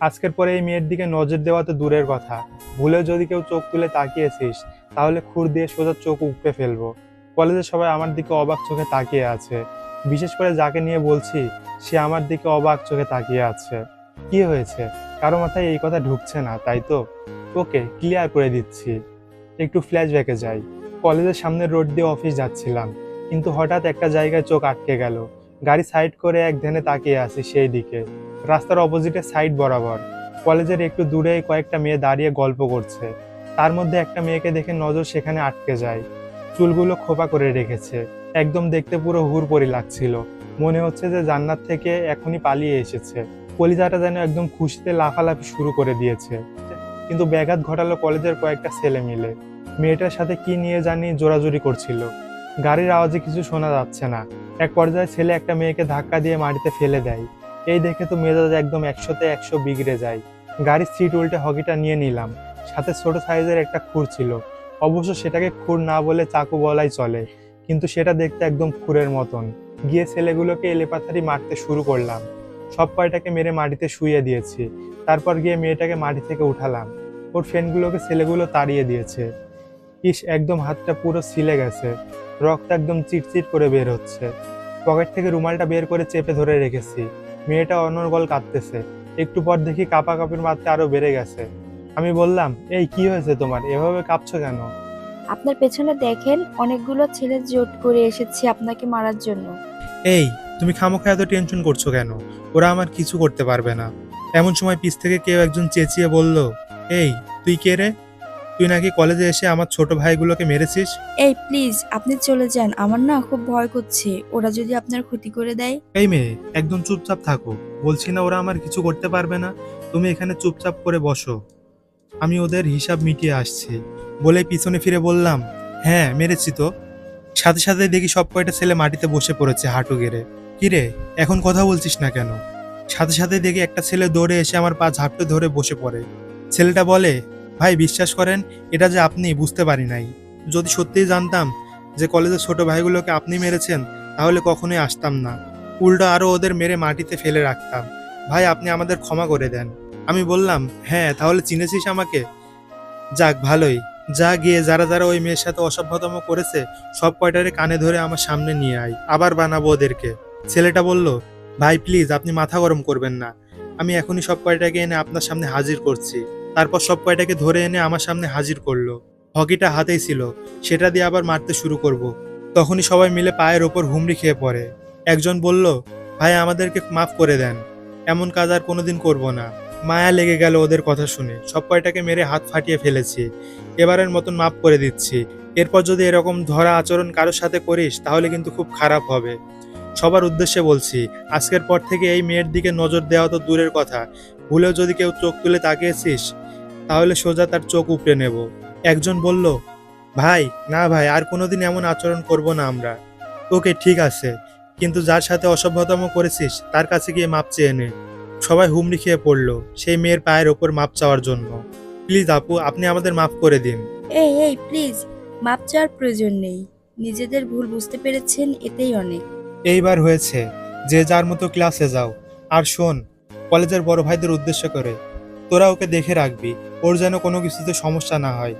আজকের পরে এই মেয়ের দিকে নজর দেওয়া তো দূরের কথা। ভুলে যদি কেউ চোখ তুলে তাকিয়েছিস, তাহলে খুর দিয়ে সোজা চোখ উপড়ে ফেলব। কলেজে সবাই আমার দিকে অবাক চোখে তাকিয়ে আছে। বিশেষ করে যাকে নিয়ে বলছি, সে আমার দিকে অবাক চোখে তাকিয়ে আছে। কি হয়েছে? কারও মাথায় এই কথা ঢুকছে না, তাই তো? ওকে, ক্লিয়ার করে দিচ্ছি। একটু ফ্ল্যাশব্যাকে যাই। কলেজের সামনের রোড দিয়ে অফিস যাচ্ছিলাম, কিন্তু হঠাৎ একটা জায়গায় চোখ আটকে গেল। গাড়ি সাইড করে এক ধ্যানে তাকিয়ে আছি সেই দিকে। রাস্তার অপোজিটে সাইড বরাবর। কলেজের একটু দূরে কয়েকটা মেয়ে দাঁড়িয়ে গল্প করছে। তার মধ্যে একটা মেয়েকে দেখে নজর সেখানে আটকে যায়। চুলগুলো খোপা করে রেখেছে। একদম দেখতে পুরো হুড়পড়ি লাগছিল। মনে হচ্ছে যে জান্নাত থেকে এখনই পালিয়ে এসেছে। কলিজাটা যেন একদম খুশিতে লাফালাফি শুরু করে দিয়েছে। কিন্তু ব্যাঘাত ঘটালো কলেজের কয়েকটা ছেলে মিলে। মেয়েটার সাথে কি নিয়ে জানি জোরাজুরি করছিল। গাড়ির আওয়াজে কিছু শোনা যাচ্ছে না। এক পর্যায়ে ছেলে একটা মেয়েকে ধাক্কা দিয়ে মাটিতে ফেলে দেয়। এই দেখে তো মেজাজ একদম একশোতে একশো বিগড়ে যায়। গাড়ির সিট উল্টে হকিটা নিয়ে নিলাম। সাথে ছোট সাইজের একটা খুর ছিল। অবশ্য সেটাকে খুর না বলে চাকু বলাই চলে, কিন্তু সেটা দেখতে একদম খুরের মতন। গিয়ে ছেলেগুলোকে এলেপাথারি মারতে শুরু করলাম। সব কয়টাকে মেরে মাটিতে শুয়ে দিয়েছি। তারপর গিয়ে মেয়েটাকে মাটি থেকে উঠালাম। ওর ফ্রেন্ডগুলোকে ছেলেগুলো তাড়িয়ে দিয়েছে। ইস, একদম হাতটা পুরো ছিলে গেছে। রক্ত একদম চিটচিট করে বের হচ্ছে। পকেট থেকে রুমালটা বের করে চেপে ধরে রেখেছি। মেয়েটা অনর্গল কাঁদতেছে। একটু পর দেখি কাপা কাপির মাত্রা আরও বেড়ে গেছে। আমি বললাম এই কি হয়েছে তোমার? এভাবে কাঁপছো কেন? আপনার পেছনে দেখেন অনেকগুলো ছেলে জোট করে এসেছে আপনাকে মারার জন্য। এই তুমি খামোখা এত টেনশন করছ কেন? ওরা আমার কিছু করতে পারবে না। এমন সময় পিছ থেকে কেউ একজন চেঁচিয়ে বলল এই তুই কে রে? তুই নাকি কলেজে এসে আমার ছোট ভাইগুলোকে মেরেছিস? এই প্লিজ আপনি চলে যান। আমার না খুব ভয় করছে। ওরা যদি আপনার ক্ষতি করে দেয়? এই মেয়ে একদম চুপচাপ থাকো। বলছি না ওরা আমার কিছু করতে পারবে না। তুমি এখানে চুপচাপ করে বসো। আমি ওদের হিসাব মিটিয়ে আসছি। বলে পিছনে ফিরে বললাম হ্যাঁ মেরেছি তো। সাথে সাথে দেখি সব কয়টা ছেলে মাটিতে বসে পড়েছে হাঁটু গেড়ে। কিরে এখন কথা বলছিস না কেন? সাথে সাথে দেখি একটা ছেলে দৌড়ে এসে আমার পা ঝাপটে ধরে বসে পড়ে। ছেলেটা বলে ভাই, বিশ্বাস করেন, এটা যে আপনি, বুঝতে পারি নাই। যদি সত্যিই জানতাম যে কলেজের ছোট ভাইগুলোকে আপনি মেরেছেন, তাহলে কখনোই আসতাম না। উল্টো আরও ওদের মেরে মাটিতে ফেলে রাখতাম। ভাই, আপনি আমাদের ক্ষমা করে দেন। আমি বললাম হ্যাঁ তাহলে চিনেছিস আমাকে? যাক, ভালোই। যা গিয়ে যারা যারা ওই মেয়ের সাথে অসভ্যতম করেছে, সব কয়টারে কানে ধরে আমার সামনে নিয়ে আয়। আবার বানাবো ওদেরকে। ছেলেটা বলল, ভাই প্লিজ আপনি মাথা গরম করবেন না। আমি এখনই সব কয়টাকে এনে আপনার সামনে হাজির করছি। তারপর সব কয়টাকে ধরে এনে আমার সামনে হাজির করল। হকিটা হাতেই ছিল, সেটা দিয়ে আবার মারতে শুরু করব। তখনই সবাই মিলে পায়ের ওপর হুমড়ি খেয়ে পড়ে। একজন বলল, ভাই, আমাদেরকে মাফ করে দেন। এমন কাজ আর কোনোদিন করব না। মায়া লেগে গেল ওদের কথা শুনে। সব কয়টাকে মেরে হাত ফাটিয়ে ফেলেছি। এবারের মতন মাফ করে দিচ্ছি। এরপর যদি এরকম ধরা আচরণ কারোর সাথে করিস, তাহলে কিন্তু খুব খারাপ হবে। সবার উদ্দেশ্যে বলছি, আজকের পর থেকে এই মেয়ের দিকে নজর দেওয়া তো দূরের কথা। ভুলেও যদি কেউ চোখ তুলে তাকিয়েছিস তাহলে সোজা তার চোখ উপড়ে নেব। একজন বলল ভাই না ভাই আর কোনোদিন এমন আচরণ করব না আমরা। ওকে ঠিক আছে কিন্তু যার সাথে অসভ্যতম করেছিস তার কাছে গিয়ে মাপ চেয়ে নে। সবাই হুমড়ি খেয়ে পড়ল সেই মেয়ের পায়ের ওপর মাপ চাওয়ার জন্য। প্লিজ আপু আপনি আমাদের মাফ করে দিন। এই এই প্লিজ মাপ চাওয়ার প্রয়োজন নেই। নিজেদের ভুল বুঝতে পেরেছেন এতেই অনেক। এইবার হয়েছে যে যার মতো ক্লাসে যাও। আর শোন কলেজের বড় ভাইদের উদ্দেশ্য করে। তোরা ওকে দেখে রাখবি, ওর যেন কোনো কিছুতে সমস্যা না হয়।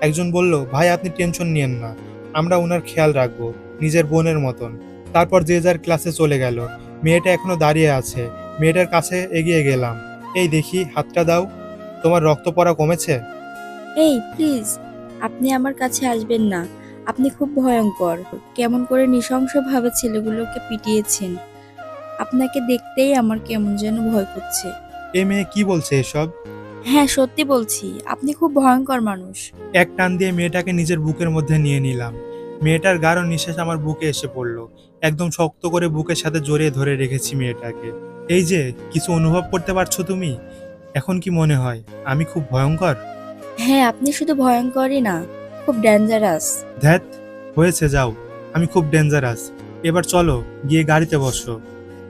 একজন বলল, ভাই, আপনি টেনশন নিয়েন না, আমরা ওনার খেয়াল রাখব, নিজের বোনের মতন। তারপর যে যার ক্লাসে চলে গেল, মেয়েটা এখনও দাঁড়িয়ে আছে, মেয়েটার কাছে এগিয়ে গেলাম। এই দেখি, হাতটা দাও, তোমার রক্ত পড়া কমেছে? এই, প্লিজ, আপনি আমার কাছে আসবেন না, আপনি খুব ভয়ঙ্কর, কেমন করে নৃশংসভাবে ছেলেগুলোকে পিটিয়েছেন। আপনাকে দেখতেই আমার কেমন যেন ভয় করছে। এ মেয়ে কি বলছে এসব? হ্যাঁ সত্যি বলছি। আপনি খুব ভয়ঙ্কর মানুষ। এক টান দিয়ে মেয়েটাকে নিজের বুকের মধ্যে নিয়ে নিলাম। মেয়েটার গাঢ় নিঃশ্বাস আমার বুকে এসে পড়ল। একদম শক্ত করে বুকের সাথে জড়িয়ে ধরে রেখেছি মেয়েটাকে। এই যে কিছু অনুভব করতে পারছ তুমি? এখন কি মনে হয় আমি খুব ভয়ঙ্কর? হ্যাঁ আপনি শুধু ভয়ঙ্করই না খুব ডেঞ্জারাস ধ্যাত হয়েছে যাও। আমি খুব ডেঞ্জারাস এবার চলো গিয়ে গাড়িতে বসো।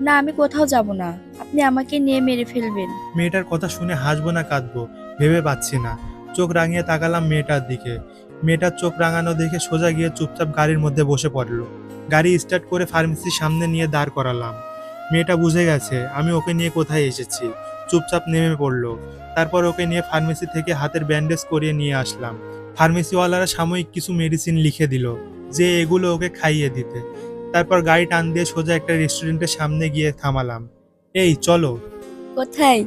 না, আমি কোথাও যাব না। আপনি আমাকে নিয়ে মেরে ফেলবেন। মেয়েটার কথা শুনে হাসবো না, কাঁদবো, ভেবে পাচ্ছি না। চোখ রাঙিয়ে তাকালাম মেয়েটার দিকে। মেয়েটার চোখ রাঙানো দেখে সোজা গিয়ে চুপচাপ গাড়ির মধ্যে বসে পড়ল। গাড়ি স্টার্ট করে ফার্মেসির সামনে নিয়ে দাঁড় করালাম। মেয়েটা বুঝে গেছে, আমি ওকে নিয়ে কোথায় এসেছি? চুপচাপ নেমে পড়ল। তারপর ওকে নিয়ে ফার্মেসি থেকে হাতের ব্যান্ডেজ করিয়ে নিয়ে আসলাম। ফার্মেসিওয়ালারা সাময়িক কিছু মেডিসিন লিখে দিল, যে এগুলো ওকে খাইয়ে দিতে। তারপর গাড়ি টান দিয়ে সোজা একটা রেস্টুরেন্টের সামনে গিয়ে থামালাম। এই চলো। কোথায়?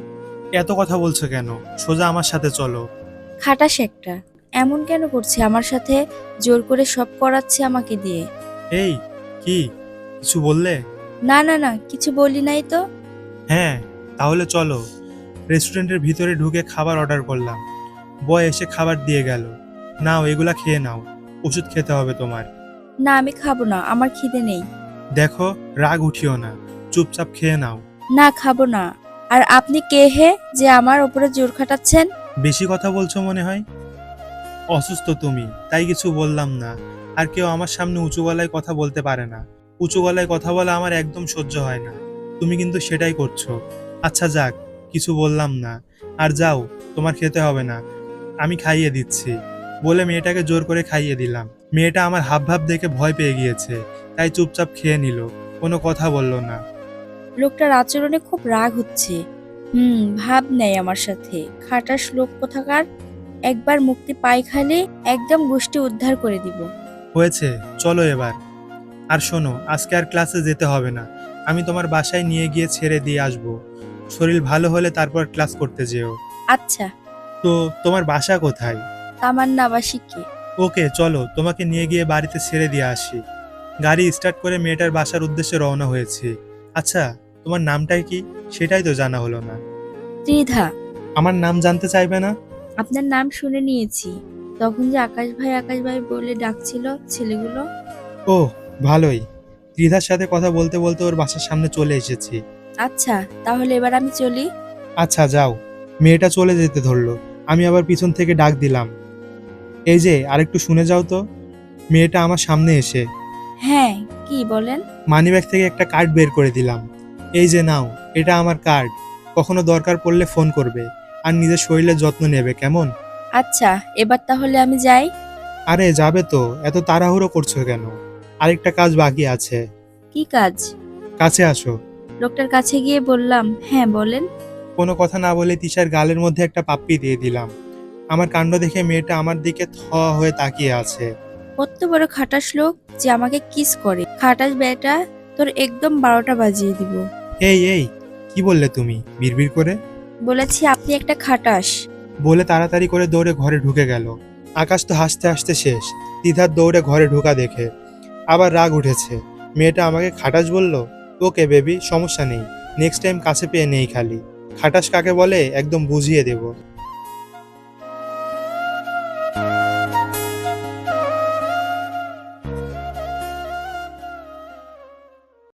এত কথা বলছো কেন? সোজা আমার সাথে চলো। খাটাস একটা। এমন কেন করছে আমার সাথে? জোর করে সব করাচ্ছে আমাকে দিয়ে। এই কি? কিছু বললে? না না না কিছু বলি নাই তো। হ্যাঁ তাহলে চলো। রেস্টুরেন্টের ভিতরে ঢুকে খাবার অর্ডার করলাম। বয় এসে খাবার দিয়ে গেল। নাও এগুলা খেয়ে নাও। ওষুধ খেতে হবে তোমার। না আমি খাব না আমার খিদে নেই। দেখো রাগ উঠিও না চুপচাপ খেয়ে নাও। না খাব না। আর আপনি কে হে যে আমার ওপরে জোর খাটাচ্ছেন? বেশি কথা বলছো মনে হয়? অসুস্থ তুমি তাই কিছু বললাম না। আর কেউ আমার সামনে উঁচু গলায় কথা বলতে পারে না। উঁচু গলায় কথা বলা আমার একদম সহ্য হয় না। তুমি কিন্তু সেটাই করছ। আচ্ছা যাক কিছু বললাম না। আর যাও তোমার খেতে হবে না। আমি খাইয়ে দিচ্ছি। বলে মেয়েটাকে জোর করে খাইয়ে দিলাম। মেয়েটা আমার হাবভাব দেখে ভয় পেয়ে গিয়েছে তাই চুপচাপ খেয়ে নিল কোনো কথা বলল না। লোকটার আচরণে খুব রাগ হচ্ছে। হুম ভাব নেই আমার সাথে। খাটাস লোক কোথাকার? একবার মুক্তি পাই খালি একদম গোষ্ঠী উদ্ধার করে দিব। হয়েছে চলো এবার। আর শোনো আজকে আর ক্লাসে যেতে হবে না। আমি তোমার বাসায় নিয়ে গিয়ে ছেড়ে দিয়ে আসব। শরীর ভালো হলে তারপর ক্লাস করতে যেও। আচ্ছা। তো তোমার বাসা কোথায়? তামান্না বা শিখে ওকে চলো তোমাকে নিয়ে গিয়ে বাড়িতে ছেড়ে দিয়ে আসি। গাড়ি স্টার্ট করে মেয়েটার বাসার উদ্দেশ্যে রওনা হয়েছে। আচ্ছা তোমার নামটাই কি? সেটাই তো জানা হলো না। ত্রিধা। আমার নাম জানতে চাইবে না? আপনার নাম শুনে নিয়েছি। তখন যে আকাশ ভাই আকাশ ভাই বলে ডাকছিল ছেলেগুলো। ও ভালোই। ত্রিধার সাথে কথা বলতে বলতে ওর বাসার সামনে চলে এসেছি। আচ্ছা তাহলে এবার আমি চলি। আচ্ছা যাও। মেয়েটা চলে যেতে ধরলো। আমি আবার পিছন থেকে ডাক দিলাম। এই যে আরেকটু শুনে যাও তো। মেয়েটা আমার সামনে এসে। হ্যাঁ কি বলেন? মানিব্যাগ থেকে একটা কার্ড বের করে দিলাম। এই যে নাও এটা আমার কার্ড। কখনো দরকার পড়লে ফোন করবে। আর নিজের শরীরের যত্ন নেবে কেমন? আচ্ছা এবার তাহলে আমি যাই। আরে যাবে তো। এত তাড়াহুড়ো করছ কেন? আরেকটা কাজ বাকি আছে। কি কাজ? কাছে আসো। লোকটার কাছে গিয়ে বললাম হ্যাঁ বলেন। কোনো কথা না বলে তিশার গালের মধ্যে একটা পাপ্পি দিয়ে দিলাম। আমার কাণ্ড দেখে মেয়েটা আমার দিকে থ হয়ে তাকিয়ে আছে। কত বড় খাটাস লোক যে আমাকে কিস করে। খাটাস বেটা তোর একদম বারোটা বাজিয়ে দিব। এই এই কি বললে তুমি? বিড়বিড় করে? বলেছি আপনি একটা খাটাস। বলে তাড়াতাড়ি করে দৌড়ে ঘরে ঢুকে গেল। আকাশ তো হাসতে হাসতে শেষ। দ্বিধার দৌড়ে ঘরে ঢোকা দেখে। আবার রাগ উঠেছে। মেয়েটা আমাকে খাটাস বলল? ওকে বেবি সমস্যা নেই। নেক্সট টাইম কাছে পেয়ে নেই খালি। খাটাস কাকে বলে? একদম বুঝিয়ে দেব।